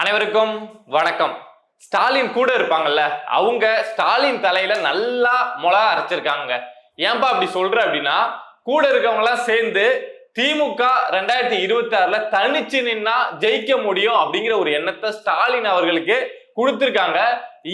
அனைவருக்கும் வணக்கம். ஸ்டாலின் கூட இருப்பாங்கல்ல அவங்க ஸ்டாலின் தலையில நல்லா மொளா அரைச்சிருக்காங்க. ஏன்பா அப்படி சொல்ற அப்படின்னா கூட இருக்கவங்க எல்லாம் சேர்ந்து திமுக ரெண்டாயிரத்தி இருபத்தி ஆறுல தனிச்சு நின்னா ஜெயிக்க முடியும் அப்படிங்கிற ஒரு எண்ணத்தை ஸ்டாலின் அவர்களுக்கு கொடுத்துருக்காங்க.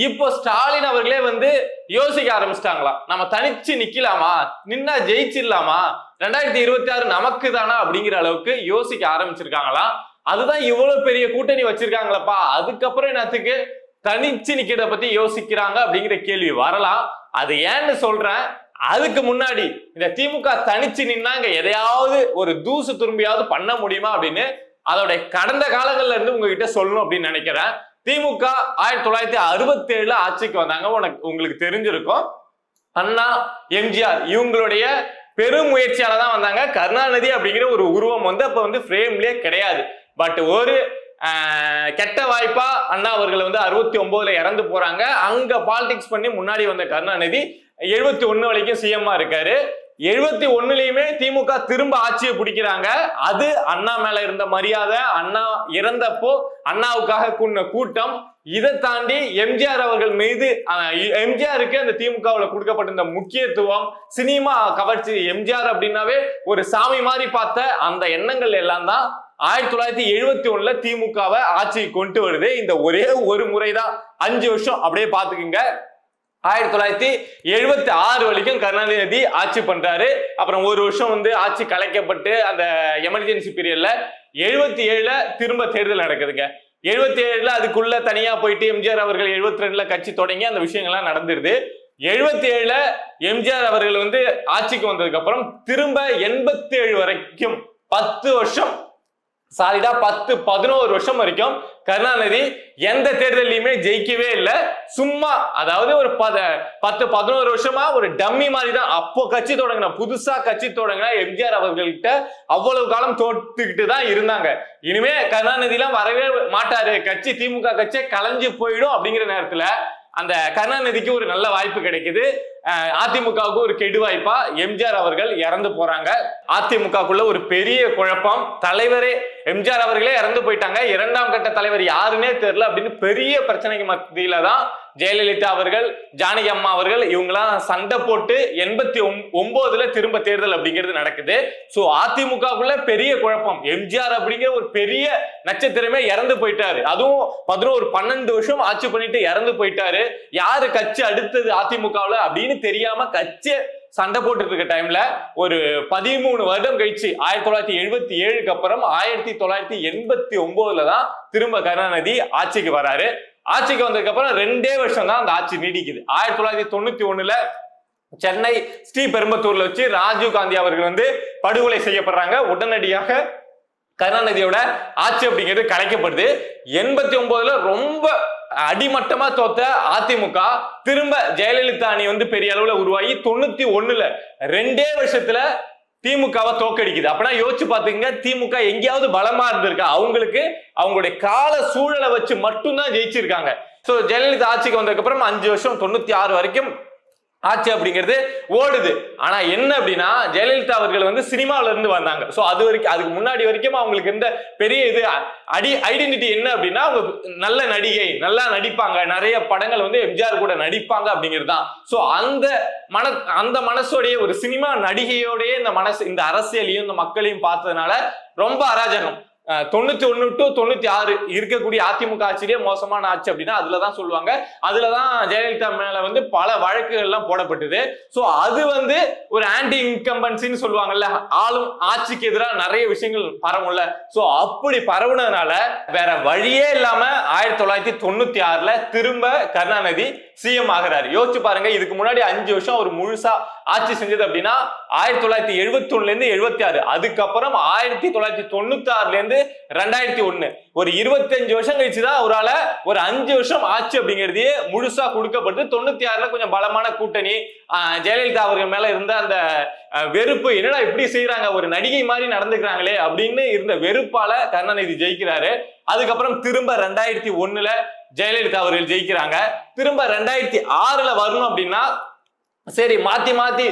இப்போ ஸ்டாலின் அவர்களே வந்து யோசிக்க ஆரம்பிச்சிட்டாங்களாம் நம்ம தனிச்சு நிக்கலாமா நின்னா ஜெயிச்சிடலாமா? ரெண்டாயிரத்தி இருபத்தி ஆறு நமக்கு தானா அப்படிங்கிற அளவுக்கு யோசிக்க ஆரம்பிச்சிருக்காங்களாம். அதுதான் இவ்வளவு பெரிய கூட்டணி வச்சிருக்காங்களப்பா. அதுக்கப்புறம் என்னத்துக்கு? தனிச்சு நிக்கிறத பத்தி யோசிக்கிறாங்க அப்படிங்கிற கேள்வி வரலாம். அது ஏன்னு சொல்றேன். அதுக்கு முன்னாடி இந்த திமுக தனிச்சு நின்னாங்க எதையாவது ஒரு தூசு துரும்பியாவது பண்ண முடியுமா அப்படின்னு அதோட கடந்த காலங்கள்ல இருந்து உங்ககிட்ட சொல்லணும் அப்படின்னு நினைக்கிறேன். திமுக ஆயிரத்தி தொள்ளாயிரத்தி அறுபத்தி ஏழுல ஆட்சிக்கு வந்தாங்க. உனக்கு உங்களுக்கு தெரிஞ்சிருக்கும். அண்ணா எம்ஜிஆர் இவங்களுடைய பெரும் முயற்சியால தான் வந்தாங்க. கருணாநிதி அப்படிங்கிற ஒரு உருவம் வந்து அப்ப வந்து ஃப்ரேம்லயே கிடையாது. பட் ஒரு கெட்ட வாய்ப்பா அண்ணா அவர்கள் வந்து அறுபத்தி ஒன்பதுல இறந்து போறாங்க. அங்க பாலிடிக்ஸ் பண்ணி முன்னாடி வந்த கருணாநிதி எழுபத்தி ஒண்ணு வரைக்கும் சிஎம்மா இருக்காரு. எழுபத்தி ஒண்ணுலயுமே திமுக திரும்ப ஆட்சியை பிடிக்கிறாங்க. அது அண்ணா மேல இருந்த மரியாதை அண்ணா இறந்தப்போ அண்ணாவுக்காக கூடின கூட்டம். இதை தாண்டி எம்ஜிஆர் அவர்கள் மீது எம்ஜிஆருக்கு அந்த திமுகவில் கொடுக்கப்பட்டிருந்த முக்கியத்துவம் சினிமா கவர்ச்சி எம்ஜிஆர் அப்படின்னாவே ஒரு சாமி மாதிரி பார்த்த அந்த எண்ணங்கள் எல்லாம் தான் ஆயிரத்தி தொள்ளாயிரத்தி எழுபத்தி ஒண்ணுல திமுகவை ஆட்சிக்கு கொண்டு வருது இந்த ஒரே ஒரு முறைதான். அஞ்சு வருஷம் அப்படியே பாத்துக்குங்க ஆயிரத்தி தொள்ளாயிரத்தி எழுபத்தி ஆறு வரைக்கும் கருணாநிதி ஆட்சி பண்றாரு. அப்புறம் ஒரு வருஷம் வந்து ஆட்சி கலைக்கப்பட்டு அந்த எமர்ஜென்சி பீரியட்ல எழுபத்தி ஏழுல திரும்ப தேர்தல் நடக்குதுங்க. எழுபத்தி ஏழுல அதுக்குள்ள தனியா போயிட்டு எம்ஜிஆர் அவர்கள் எழுபத்தி ரெண்டுல கட்சி தொடங்கி அந்த விஷயங்கள்லாம் நடந்துருது. எழுபத்தி ஏழுல எம்ஜிஆர் அவர்கள் வந்து ஆட்சிக்கு வந்ததுக்கு அப்புறம் திரும்ப எண்பத்தி ஏழு வரைக்கும் பத்து வருஷம் சாலிடா பத்து பதினோரு வருஷம் வரைக்கும் கருணாநிதி எந்த தேர்தலையுமே ஜெயிக்கவே இல்லை. சும்மா அதாவது ஒரு பத பத்து பதினோரு வருஷமா ஒரு டம்மி மாதிரி தான் அப்போ கட்சி தொடங்கின புதுசா கட்சி தொடங்கின எம்ஜிஆர் அவர்கள்கிட்ட அவ்வளவு காலம் தோத்துக்கிட்டு தான் இருந்தாங்க. இனிமே கருணாநிதி எல்லாம் வரவே மாட்டாரு. கட்சி திமுக கட்சியே கலைஞ்சு போயிடும் அப்படிங்கிற நேரத்துல அந்த கருணாநிதிக்கு ஒரு நல்ல வாய்ப்பு கிடைக்குது. அதிமுகவுக்கு ஒரு கெடு வாய்ப்பா எம்ஜிஆர் அவர்கள் இறந்து போறாங்க. அதிமுகக்குள்ள ஒரு பெரிய குழப்பம். தலைவரே எம்ஜிஆர் அவர்களே இறந்து போயிட்டாங்க. இரண்டாம் கட்ட தலைவர் யாருன்னே தெரியல. அப்படின்னு பெரிய பிரச்சனைக்கு மத்தியில தான் ஜெயலலிதா அவர்கள் ஜானகி அம்மா அவர்கள் இவங்கெல்லாம் சண்டை போட்டு எண்பத்தி ஒன்பதுல திரும்ப தேர்தல் அப்படிங்கிறது நடக்குது. சோ அதிமுகவுக்குள்ள பெரிய குழப்பம். எம்ஜிஆர் அப்படிங்கிற ஒரு பெரிய நட்சத்திரமே இறந்து போயிட்டாரு. அதுவும் பதினோரு பன்னெண்டு வருஷம் ஆட்சி பண்ணிட்டு இறந்து போயிட்டாரு. யாரு கட்சி அடுத்தது அதிமுகவுல அப்படின்னு தெரியாம கட்சி சண்டை போட்டுட்டு இருக்க டைம்ல ஒரு பதிமூணு வருடம் கழிச்சு ஆயிரத்தி தொள்ளாயிரத்தி எழுபத்தி ஏழுக்கு அப்புறம் ஆயிரத்தி தொள்ளாயிரத்தி எண்பத்தி ஒன்பதுல தான் திரும்ப கருணாநிதி ஆட்சிக்கு வராரு. ஆட்சிக்கு வந்ததுக்கு அப்புறம் ரெண்டே வருஷம் தான் அந்த ஆட்சி நீடிக்குது. ஆயிரத்தி தொள்ளாயிரத்தி தொண்ணூத்தி ஒண்ணுல சென்னை ஸ்ரீபெரும்பத்தூர்ல வச்சு ராஜீவ் காந்தி அவர்கள் வந்து படுகொலை செய்யப்படுறாங்க. உடனடியாக கருணாநிதியோட ஆட்சி அப்படிங்கிறது கலைக்கப்படுது. எண்பத்தி ஒன்பதுல ரொம்ப அடிமட்டமா தோத்த அதிமுக திரும்ப ஜெயலலிதா அணி வந்து பெரிய அளவுல உருவாகி தொண்ணூத்தி ஒண்ணுல ரெண்டே வருஷத்துல திமுகவை தோக்கடிக்குது. அப்படின்னா யோசிச்சு பாத்துக்கங்க திமுக எங்கேயாவது பலமா இருந்திருக்கா. அவங்களுக்கு அவங்களுடைய கால சூழலை வச்சு மட்டும்தான் ஜெயிச்சிருக்காங்க. ஸோ ஜெயலலிதா ஆட்சிக்கு வந்ததுக்கு அப்புறம் அஞ்சு வருஷம் தொண்ணூத்தி ஆறு வரைக்கும் ஆட்சி அப்படிங்கிறது ஓடுது. ஆனா என்ன அப்படின்னா ஜெயலலிதா அவர்கள் வந்து சினிமாவில இருந்து வந்தாங்க. சோ அது வரைக்கும் அதுக்கு முன்னாடி வரைக்கும் அவங்களுக்கு இருந்த பெரிய இது அடி ஐடென்டிட்டி என்ன அப்படின்னா அவங்க நல்ல நடிகை நல்லா நடிப்பாங்க. நிறைய படங்கள் வந்து எம்ஜிஆர் கூட நடிப்பாங்க அப்படிங்கிறது தான் சோ அந்த மன அந்த மனசோடைய ஒரு சினிமா நடிகையோடய இந்த மனசு இந்த அரசியலையும் இந்த மக்களையும் பார்த்ததுனால ரொம்ப அராஜகம். தொண்ணூத்தி ஒண்ணு டு தொண்ணூத்தி ஆறு இருக்கக்கூடிய அதிமுக ஆட்சியிலே மோசமான ஆட்சி அப்படின்னா அதுலதான் சொல்லுவாங்க. அதுலதான் ஜெயலலிதா மேல வந்து பல வழக்குகள் எல்லாம் போடப்பட்டது. சோ அது வந்து ஒரு ஆன்டி இன்கம்பன்சின்னு சொல்லுவாங்கல்ல ஆளும் ஆட்சிக்கு எதிராக நிறைய விஷயங்கள் பரவும்ல. சோ அப்படி பரவுனதுனால வேற வழியே இல்லாம ஆயிரத்தி தொள்ளாயிரத்தி தொண்ணூத்தி ஆறுல திரும்ப கருணாநிதி சிஎம் ஆகிறாரு. யோசிச்சு பாருங்க இதுக்கு முன்னாடி அஞ்சு வருஷம் ஒரு முழுசா ஆட்சி செஞ்சது அப்படின்னா ஆயிரத்தி தொள்ளாயிரத்தி எழுபத்தி ஒண்ணுல இருந்து எழுபத்தி ஆறு அதுக்கப்புறம் ஆயிரத்தி தொள்ளாயிரத்தி தொண்ணூத்தி ஆறுல இருந்து ரெண்டாயிரத்தி ஒண்ணு. ஒரு இருபத்தஞ்சு வருஷம் கழிச்சுதான் அவரால ஒரு அஞ்சு வருஷம் ஆட்சி அப்படிங்கிறதையே முழுசா கொடுக்கப்பட்டு தொண்ணூத்தி ஆறுல கொஞ்சம் பலமான கூட்டணி ஜெயலலிதா அவர்கள் மேல இருந்த அந்த வெறுப்பு என்னடா இப்படி செய்யறாங்க ஒரு நடிகை மாதிரி நடந்துக்கிறாங்களே அப்படின்னு இருந்த வெறுப்பால கருணாநிதி ஜெயிக்கிறாரு. அதுக்கப்புறம் திரும்ப ரெண்டாயிரத்தி ஒண்ணுல ஜெயலலிதா அவர்கள் ஜெயிக்கிறாங்க. திரும்ப ரெண்டாயிரத்தி ஆறுல வரணும் அப்படின்னா சரி மாத்தி மாத்தி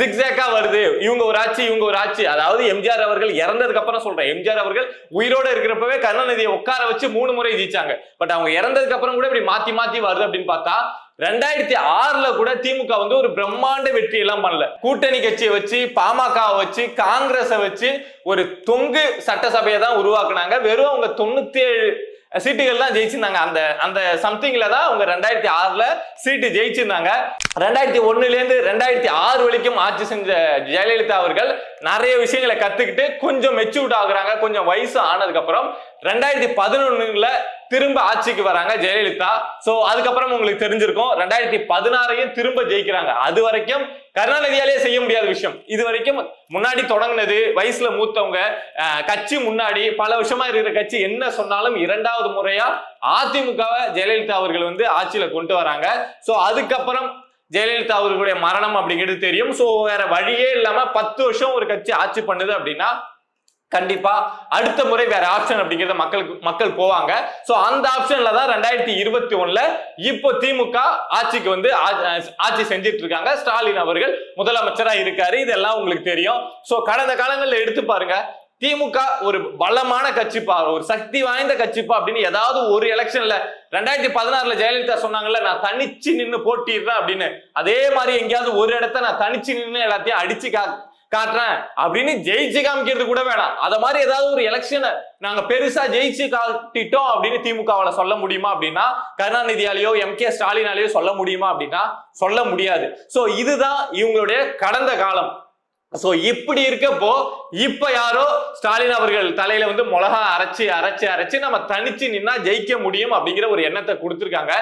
ஜிக்ஸாக்கா வருது. இவங்க ஒரு ஆட்சி இவங்க ஒரு ஆட்சி. அதாவது எம்ஜிஆர் அவர்கள் இறந்ததுக்கு அப்புறம் சொல்றேன். எம்ஜிஆர் அவர்கள் உயிரோட இருக்கிறப்பவே கருணாநிதியை உட்கார வச்சு மூணு முறை ஜெயிச்சாங்க. பட் அவங்க இறந்ததுக்கு அப்புறம் கூட இப்படி மாத்தி மாத்தி வருது அப்படின்னு பார்த்தா ரெண்டாயிரத்தி ஆறுல கூட திமுக வந்து ஒரு பிரம்மாண்ட வெற்றி எல்லாம் பண்ணல. கூட்டணி கட்சியை வச்சு பாமகவை வச்சு காங்கிரஸை வச்சு ஒரு தொங்கு சட்டசபையை தான் உருவாக்குனாங்க. வெறும் அவங்க தொண்ணூத்தி ஏழு சீட்டுகள் தான் ஜெயிச்சிருந்தாங்க. அந்த அந்த சம்திங்ல தான் அவங்க ரெண்டாயிரத்தி ஆறுல சீட்டு ஜெயிச்சிருந்தாங்க. ரெண்டாயிரத்தி ஒன்னுலேருந்து ரெண்டாயிரத்தி ஆறு வரைக்கும் ஆட்சி செஞ்ச ஜெயலலிதா அவர்கள் நிறைய விஷயங்களை கத்துக்கிட்டு கொஞ்சம் மெச்சூர்ட் ஆகுறாங்க. கொஞ்சம் வயசு ஆனதுக்கு அப்புறம் ரெண்டாயிரத்தி பதினொன்னுல திரும்ப ஆட்சிக்கு வராங்க ஜெயலலிதா. சோ அதுக்கப்புறம் உங்களுக்கு தெரிஞ்சிருக்கும். ரெண்டாயிரத்தி பதினாறையும் திரும்ப ஜெயிக்கிறாங்க. அது வரைக்கும் கருணாநிதியாலே செய்ய முடியாத விஷயம். இது வரைக்கும் முன்னாடி தொடங்கினது வயசுல மூத்தவங்க கட்சி முன்னாடி பல வருஷமா இருக்கிற கட்சி என்ன சொன்னாலும் இரண்டாவது முறையா அதிமுகவை ஜெயலலிதா அவர்கள் வந்து ஆட்சியில கொண்டு வராங்க. சோ அதுக்கப்புறம் ஜெயலலிதா அவர்களுடைய மரணம் அப்படிங்கிறது தெரியும். சோ வேற வழியே இல்லாம பத்து வருஷம் ஒரு கட்சி ஆட்சி பண்ணுது அப்படின்னா கண்டிப்பா அடுத்த முறை வேற ஆப்ஷன் அப்படிங்கிறத மக்களுக்கு மக்கள் போவாங்க. சோ அந்த ஆப்ஷன்ல தான் ரெண்டாயிரத்தி இருபத்தி ஒண்ணுல இப்போ திமுக ஆட்சிக்கு வந்து ஆட்சி செஞ்சிட்டு இருக்காங்க. ஸ்டாலின் அவர்கள் முதலமைச்சரா இருக்காரு. இதெல்லாம் உங்களுக்கு தெரியும். சோ கடந்த காலங்களில் எடுத்து பாருங்க. திமுக ஒரு பலமான கட்சிப்பா ஒரு சக்தி வாய்ந்த கட்சிப்பா அப்படின்னு ஏதாவது ஒரு எலெக்ஷன்ல ரெண்டாயிரத்தி பதினாறுல ஜெயலலிதா சொன்னாங்கல்ல நான் தனிச்சு நின்று போட்டிடுறேன் அப்படின்னு. அதே மாதிரி எங்கேயாவது ஒரு இடத்த நான் தனிச்சு நின்று எல்லாத்தையும் அடிச்சு கா காட்டுறேன் அப்படின்னு ஜெயிச்சு காமிக்கிறது கூட வேணாம். அத மாதிரி ஏதாவது ஒரு எலெக்ஷனை நாங்க பெருசா ஜெயிச்சு காட்டிட்டோம் அப்படின்னு திமுகவால சொல்ல முடியுமா அப்படின்னா கருணாநிதியாலேயோ எம் கே ஸ்டாலினாலேயோ சொல்ல முடியுமா அப்படின்னா சொல்ல முடியாது. சோ இதுதான் இவங்களுடைய கடந்த காலம். ஸோ இப்படி இருக்கப்போ இப்ப யாரோ ஸ்டாலின் அவர்கள் தலையில வந்து மிளகா அரைச்சு அரைச்சு அரைச்சு நம்ம தனிச்சு நின்னா ஜெயிக்க முடியும் அப்படிங்கிற ஒரு எண்ணத்தை கொடுத்துருக்காங்க.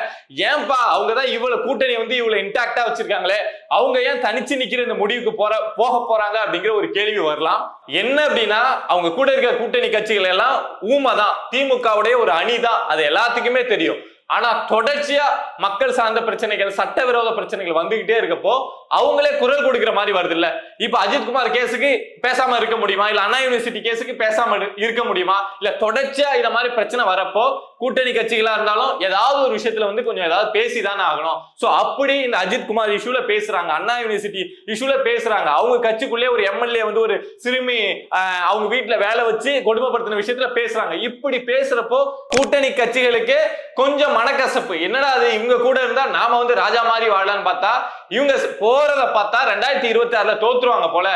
ஏன்பா அவங்க தான் இவ்வளவு கூட்டணி வந்து இவ்வளவு இன்டாக்டா வச்சிருக்காங்களே? அவங்க ஏன் தனிச்சு நிக்கிற இந்த முடிவுக்கு போற போக போறாங்க அப்படிங்கிற ஒரு கேள்வி வரலாம். என்ன அப்படின்னா அவங்க கூட இருக்கிற கூட்டணி கட்சிகள் எல்லாம் ஊமை தான் திமுகவுடைய ஒரு அணி தான் அது எல்லாத்துக்குமே தெரியும். ஆனா தொடர்ச்சியா மக்கள் சார்ந்த பிரச்சனைகள் சட்டவிரோத பிரச்சனைகள் வந்துகிட்டே இருக்கப்போ அவங்களே குரல் கொடுக்கிற மாதிரி வருது இல்ல இப்ப அஜித்குமார் கேஸுக்கு பேசாம இருக்க முடியுமா? இல்ல அண்ணா யூனிவர்சிட்டி கேஸுக்கு பேசாம இருக்க முடியுமா? இல்ல தொடர்ச்சியா இந்த மாதிரி பிரச்சனை வரப்போ கூட்டணி கட்சிகளா இருந்தாலும் ஏதாவது ஒரு விஷயத்துல வந்து கொஞ்சம் ஏதாவது பேசிதானே ஆகணும். சோ அப்படி இந்த அஜித் குமார் இஷ்யூல பேசுறாங்க. அண்ணா யூனிவர்சிட்டி இஷ்யூல பேசுறாங்க. அவங்க கட்சிக்குள்ளே ஒரு எம்எல்ஏ வந்து ஒரு சிறுமி ஆஹ், அவங்க வீட்டுல வேலை வச்சு கொடுமைப்படுத்தின விஷயத்துல பேசுறாங்க. இப்படி பேசுறப்போ கூட்டணி கட்சிகளுக்கு கொஞ்சம் மனக்கசப்பு. என்னடா அது இவங்க கூட இருந்தா நாம வந்து ராஜா மாதிரி வாழலான்னு பார்த்தா இவங்க போறத பார்த்தா ரெண்டாயிரத்தி இருபத்தி ஆறுல தோத்துருவாங்க போல.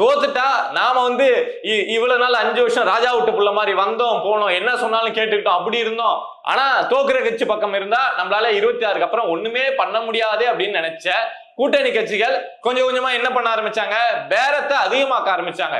தோத்துட்டா நாம வந்து இ- இவ்வளவு நாள் அஞ்சு வருஷம் ராஜா விட்டு புள்ள மாதிரி வந்தோம் போனோம் என்ன சொன்னாலும் கேட்டுக்கிட்டோம் அப்படி இருந்தோம். ஆனா தோக்குற கட்சி பக்கம் இருந்தா நம்மளால இருபத்தி ஆறுக்கு அப்புறம் ஒண்ணுமே பண்ண முடியாது அப்படின்னு நினைச்ச கூட்டணி கட்சிகள் கொஞ்சம் கொஞ்சமா என்ன பண்ண ஆரம்பிச்சாங்க? பேரத்தை அதிகமாக்க ஆரம்பிச்சாங்க.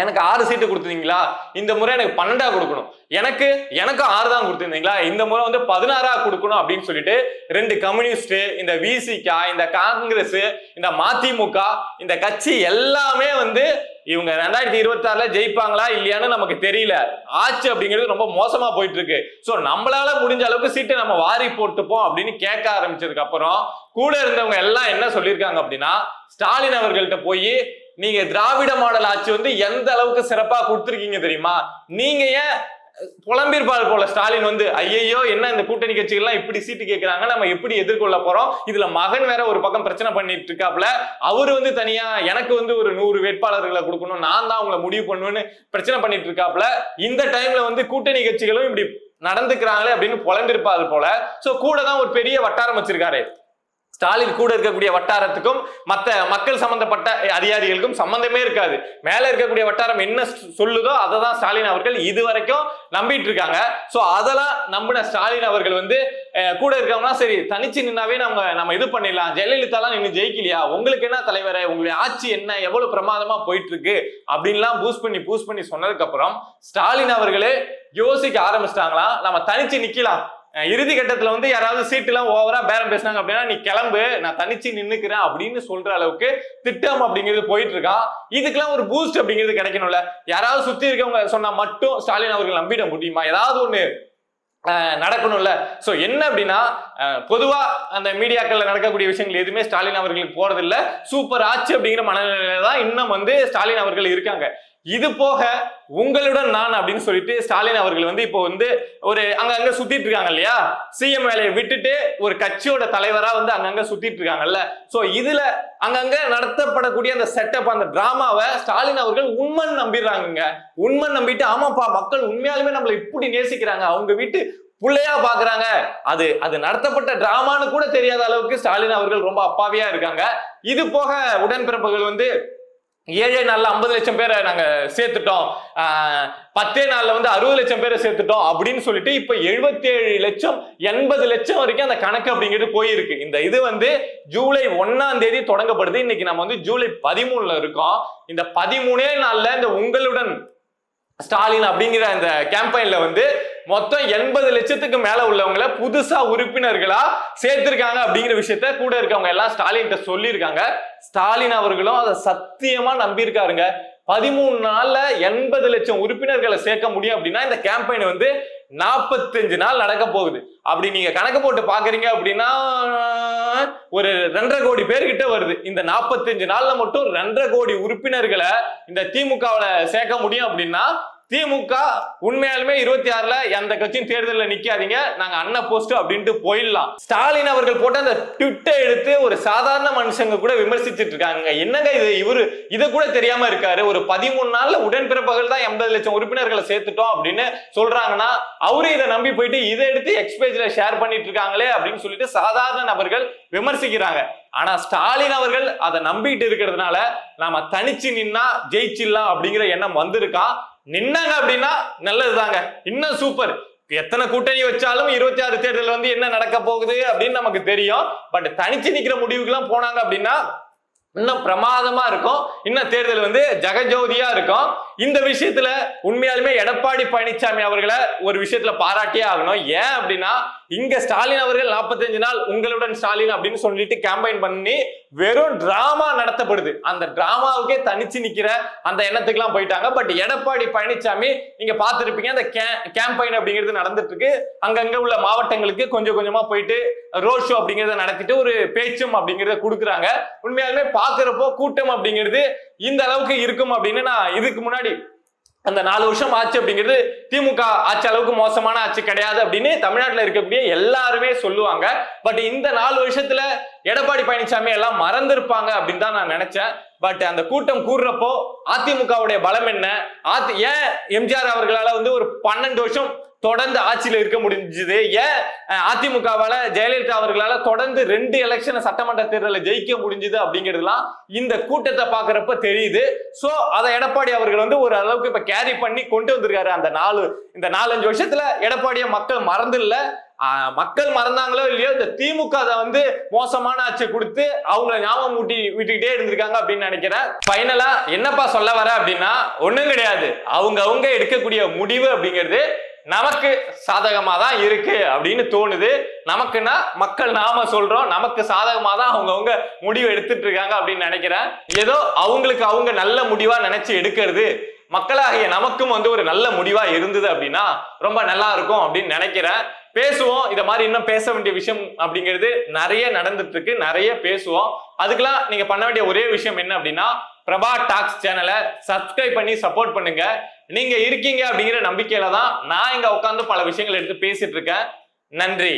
எனக்கு ஆறு சீட்டு கொடுத்துருந்தீங்களா? இந்த முறை எனக்கு பன்னெண்டா கொடுக்கணும். எனக்கு எனக்கும் ஆறு தான் கொடுத்துருந்தீங்களா? இந்த முறை வந்து பதினாறா கொடுக்கணும் அப்படின்னு சொல்லிட்டு ரெண்டு கம்யூனிஸ்ட் இந்த விசிகா இந்த காங்கிரஸ் இந்த மதிமுக இந்த கட்சி எல்லாமே வந்து இவங்க ரெண்டாயிரத்தி இருபத்தி ஆறுல ஜெயிப்பாங்களா இல்லையான்னு நமக்கு தெரியல. ஆட்சி அப்படிங்கிறது ரொம்ப மோசமா போயிட்டு இருக்கு ஸோ நம்மளால முடிஞ்ச அளவுக்கு சீட்டை நம்ம வாரி போட்டுப்போம் அப்படின்னு கேட்க ஆரம்பிச்சதுக்கு அப்புறம் கூட இருந்தவங்க எல்லாம் என்ன சொல்லியிருக்காங்க அப்படின்னா ஸ்டாலின் அவர்கள்ட்ட போய் நீங்க திராவிட மாடல் ஆட்சி வந்து எந்த அளவுக்கு சிறப்பா கொடுத்துருக்கீங்க தெரியுமா? நீங்க ஏன் புலம்பிருப்பார் போல ஸ்டாலின் வந்து ஐயையோ என்ன இந்த கூட்டணி கட்சிகள்லாம் இப்படி சீட்டு கேட்கிறாங்க நம்ம எப்படி எதிர்கொள்ள போறோம்? இதுல மகன் வேற ஒரு பக்கம் பிரச்சனை பண்ணிட்டு இருக்காப்ல அவர் வந்து தனியா எனக்கு வந்து ஒரு நூறு வேட்பாளர்களை கொடுக்கணும் நான் தான் அவங்கள முடிவு பண்ணுவேன்னு பிரச்சனை பண்ணிட்டு இருக்காப்ல இந்த டைம்ல வந்து கூட்டணி கட்சிகளும் இப்படி நடந்துக்கிறாங்களே அப்படின்னு புலம்பிருப்பாரு போல. சோ கூட தான் ஒரு பெரிய வட்டாரம் வச்சிருக்காரு. ஸ்டாலின் கூட இருக்கக்கூடிய வட்டாரத்துக்கும் மற்ற மக்கள் சம்பந்தப்பட்ட அதிகாரிகளுக்கும் சம்பந்தமே இருக்காது. மேல இருக்கக்கூடிய வட்டாரம் என்ன சொல்லுதோ அதை தான் ஸ்டாலின் அவர்கள் இது வரைக்கும் நம்பிட்டு இருக்காங்க ஸோ அதெல்லாம் நம்பின ஸ்டாலின் அவர்கள் வந்து கூட இருக்கவங்கன்னா சரி தனிச்சு நின்னாவே நம்ம நம்ம இது பண்ணிடலாம். ஜெயலலிதாலாம் நின்று ஜெயிக்கலையா? உங்களுக்கு என்ன தலைவர்? உங்களுடைய ஆட்சி என்ன? எவ்வளவு பிரமாதமா போயிட்டு இருக்கு அப்படின்லாம் பூஸ்ட் பண்ணி பூஸ்ட் பண்ணி சொன்னதுக்கு அப்புறம் ஸ்டாலின் அவர்களே யோசிக்க ஆரம்பிச்சிட்டாங்களா நம்ம தனிச்சு நிக்கலாம். இறுதி கட்டத்தில் வந்து யாராவது சீட்டுலாம் ஓவராக பேரம் பேசினாங்க அப்படின்னா நீ கிளம்பு நான் தனிச்சு நின்றுக்கிறேன் அப்படின்னு சொல்ற அளவுக்கு திட்டம் அப்படிங்கிறது போயிட்டு இருக்கா. இதுக்கெல்லாம் ஒரு பூஸ்ட் அப்படிங்கிறது கிடைக்கணும்ல. யாராவது சுற்றி இருக்கவங்க சொன்னால் மட்டும் ஸ்டாலின் அவர்கள் நம்பிட முடியுமா? ஏதாவது ஒன்று நடக்கணும்ல. ஸோ என்ன அப்படின்னா பொதுவாக அந்த மீடியாக்களில் நடக்கக்கூடிய விஷயங்கள் எதுவுமே ஸ்டாலின் அவர்களுக்கு போகிறதில்ல சூப்பர் ஆட்சி அப்படிங்கிற மனநிலையில தான் இன்னும் வந்து ஸ்டாலின் அவர்கள் இருக்காங்க. இது போக உங்களுடன் நான் அப்படின்னு சொல்லிட்டு ஸ்டாலின் அவர்கள் வந்து இப்போ வந்து ஒரு அங்கங்க சுத்திட்டு இருக்காங்க இல்லையா? சிஎம் வேலையை விட்டுட்டு ஒரு கட்சியோட தலைவரா வந்து அங்கங்க சுத்திட்டு இருக்காங்கல்ல. சோ இதுல அங்கங்க நடத்தப்படக்கூடிய அந்த செட்டப் அந்த டிராமாவை ஸ்டாலின் அவர்கள் உண்மன் நம்பிடுறாங்கங்க. உண்மன் நம்பிட்டு ஆமாப்பா மக்கள் உண்மையாலுமே நம்மளை இப்படி நேசிக்கிறாங்க. அவங்க வீட்டு பிள்ளையா பாக்குறாங்க. அது அது நடத்தப்பட்ட டிராமான்னு கூட தெரியாத அளவுக்கு ஸ்டாலின் அவர்கள் ரொம்ப அப்பாவியா இருக்காங்க. இது போக உடன்பிறப்புகள் வந்து ஏழே நாள்ல ஐம்பது லட்சம் பேரை நாங்க சேர்த்துட்டோம். பத்தே நாள்ல வந்து அறுபது லட்சம் பேரை சேர்த்துட்டோம் அப்படின்னு சொல்லிட்டு இப்ப 77 லட்சம் எண்பது லட்சம் வரைக்கும் அந்த கணக்கு அப்படிங்கிறது போயிருக்கு. இந்த இது வந்து ஜூலை ஒன்னாம் தேதி தொடங்கப்படுது. இன்னைக்கு நம்ம வந்து ஜூலை பதிமூணுல இருக்கோம். இந்த பதிமூணே நாள்ல இந்த உங்களுடன் ஸ்டாலின் அப்படிங்கிற அந்த கேம்பெயின்ல வந்து மொத்தம் எண்பது லட்சத்துக்கு மேல உள்ளவங்கள புதுசா உறுப்பினர்களா சேர்த்திருக்காங்க அப்படிங்கிற விஷயத்த கூட இருக்கவங்க எல்லாம் ஸ்டாலின் சொல்லியிருக்காங்க. ஸ்டாலின் அவர்களும் அதை சத்தியமா நம்பியிருக்காருங்க. பதிமூணு நாள்ல எண்பது லட்சம் உறுப்பினர்களை சேர்க்க முடியும் அப்படின்னா இந்த கேம்பெயின் வந்து நாற்பத்தஞ்சு நாள் நடக்க போகுது. அப்படி நீங்க கணக்கு போட்டு பாக்குறீங்க அப்படின்னா ஒரு ரெண்டரை கோடி பேர்கிட்ட வருது. இந்த நாற்பத்தஞ்சு நாள்ல மட்டும் ரெண்டரை கோடி உறுப்பினர்களை இந்த திமுகவில் சேர்க்க முடியும் அப்படின்னா திமுக உண்மையாலுமே இருபத்தி ஆறுல எந்த கட்சியும் தேர்தலில் நிக்காதீங்க. நாங்க அண்ணன் போஸ்ட் அப்படின்ட்டு போயிடலாம். ஸ்டாலின் அவர்கள் போட்ட அந்த ட்விட்டை எடுத்து ஒரு சாதாரண மனுஷங்க கூட விமர்சிச்சுட்டு இருக்காங்க. என்னங்க இது? இவரு இதை கூட தெரியாம இருக்காரு. ஒரு பதிமூணு நாள்ல உடன்பிறப்புகள் தான் எண்பது லட்சம் உறுப்பினர்களை சேர்த்துட்டோம் அப்படின்னு சொல்றாங்கன்னா அவரு இதை நம்பி போயிட்டு இதை எடுத்து எக்ஸ்பேஜ்ல ஷேர் பண்ணிட்டு இருக்காங்களே அப்படின்னு சொல்லிட்டு சாதாரண நபர்கள் விமர்சிக்கிறாங்க. ஆனா ஸ்டாலின் அவர்கள் அதை நம்பிட்டு இருக்கிறதுனால நாம தனிச்சு நின்னா ஜெயிச்சிடலாம் அப்படிங்கிற எண்ணம் வந்திருக்கான் நின்னாங்க அப்படின்னா நல்லதுதாங்க. இன்னும் சூப்பர் எத்தனை கூட்டணி வச்சாலும் இருபத்தி ஆறு தேர்தல் வந்து என்ன நடக்க போகுது அப்படின்னு நமக்கு தெரியும். பட் தனிச்சு நிக்கிற முடிவுக்குலாம் போனாங்க அப்படின்னா இன்னும் பிரமாதமா இருக்கும். இன்னும் தேர்தல் வந்து ஜெகஜோதியா இருக்கும். இந்த விஷயத்துல உண்மையாலுமே எடப்பாடி பழனிசாமி அவர்களை ஒரு விஷயத்துல பாராட்டியே ஆகணும். ஏன் அப்படின்னா இங்க ஸ்டாலின் அவர்கள் 45 நாள் உங்களுடன் ஸ்டாலின் அப்படின்னு சொல்லிட்டு கேம்பெயின் பண்ணி வெறும் டிராமா நடத்தப்படுது. அந்த டிராமாவுக்கே தனிச்சு நிக்கிற அந்த எண்ணத்துக்குலாம் போயிட்டாங்க. பட் எடப்பாடி பழனிசாமி நீங்க பார்த்துருப்பீங்க அந்த கேம்பெயின் அப்படிங்கிறது நடந்துட்டு இருக்கு அங்கங்க உள்ள மாவட்டங்களுக்கு கொஞ்சம் கொஞ்சமா போயிட்டு ரோட் ஷோ அப்படிங்கறத நடத்திட்டு ஒரு பேச்சும் அப்படிங்கறத கொடுக்குறாங்க. உண்மையாலுமே பாக்குறப்போ கூட்டம் அப்படிங்கிறது இந்த அளவுக்கு இருக்கும் அப்படின்னு நான் இதுக்கு முன்னாடி அந்த நாலு வருஷம் ஆட்சி அப்படிங்கிறது திமுக ஆட்சி அளவுக்கு மோசமான ஆட்சி கிடையாது அப்படின்னு தமிழ்நாட்டில் இருக்கக்கூடிய எல்லாருமே சொல்லுவாங்க. பட் இந்த நாலு வருஷத்துல எடப்பாடி பழனிசாமி எல்லாம் மறந்துருப்பாங்க அப்படின்னு தான் நான் நினைச்சேன். பட் அந்த கூட்டம் கூடுறப்போ அதிமுகவுடைய பலம் என்ன? அதி ஏன் எம்ஜிஆர் அவர்களால வந்து ஒரு பன்னெண்டு வருஷம் தொடர்ந்து ஆட்சியில் இருக்க முடிஞ்சது. ஏன்? அதிமுகவால் அதிமுகவால ஜெயலலிதா அவர்களால தொடர்ந்து ரெண்டு எலெக்ஷன் சட்டமன்ற தேர்தலில் ஜெயிக்க முடிஞ்சது அப்படிங்கிறதுலாம் இந்த கூட்டத்தை பாக்குறப்ப தெரியுது. சோ அதை எடப்பாடி அவர்கள் வந்து ஒரு அளவுக்கு இப்ப கேரி பண்ணி கொண்டு வந்திருக்காரு. அந்த நாலு இந்த நாலஞ்சு வருஷத்துல எடப்பாடிய மக்கள் மறந்து இல்ல மக்கள் மறந்தாங்களோ இல்லையோ இந்த திமுக அதை வந்து மோசமான ஆட்சியை கொடுத்து அவங்கள ஞாபகம் ஊட்டி விட்டுக்கிட்டே இருந்திருக்காங்க அப்படின்னு நினைக்கிறேன். ஃபைனலா என்னப்பா சொல்ல வர அப்படின்னா ஒன்றும் கிடையாது. அவங்க அவங்க எடுக்கக்கூடிய முடிவு அப்படிங்கிறது நமக்கு சாதகமாக தான் இருக்கு அப்படின்னு தோணுது. நமக்குன்னா மக்கள் நாம சொல்றோம். நமக்கு சாதகமாக தான் அவங்கவுங்க முடிவு எடுத்துட்டு இருக்காங்க அப்படின்னு நினைக்கிறேன். ஏதோ அவங்களுக்கு அவங்க நல்ல முடிவா நினைச்சு எடுக்கிறது. மக்களாகிய நமக்கும் வந்து ஒரு நல்ல முடிவா இருந்தது அப்படின்னா ரொம்ப நல்லா இருக்கும் அப்படின்னு நினைக்கிறேன். பேசுவோம். இதை மாதிரி இன்னும் பேச வேண்டிய விஷயம் அப்படிங்கிறது நிறைய நடந்துட்டு இருக்கு. நிறைய பேசுவோம். அதுக்கெல்லாம் நீங்க பண்ண வேண்டிய ஒரே விஷயம் என்ன அப்படின்னா பிரபா டாக்ஸ் சேனலை சப்ஸ்கிரைப் பண்ணி சப்போர்ட் பண்ணுங்க. நீங்க இருக்கீங்க அப்படிங்கிற நம்பிக்கையில தான் நான் இங்க உட்காந்து பல விஷயங்கள் எடுத்து பேசிட்டு இருக்கேன். நன்றி.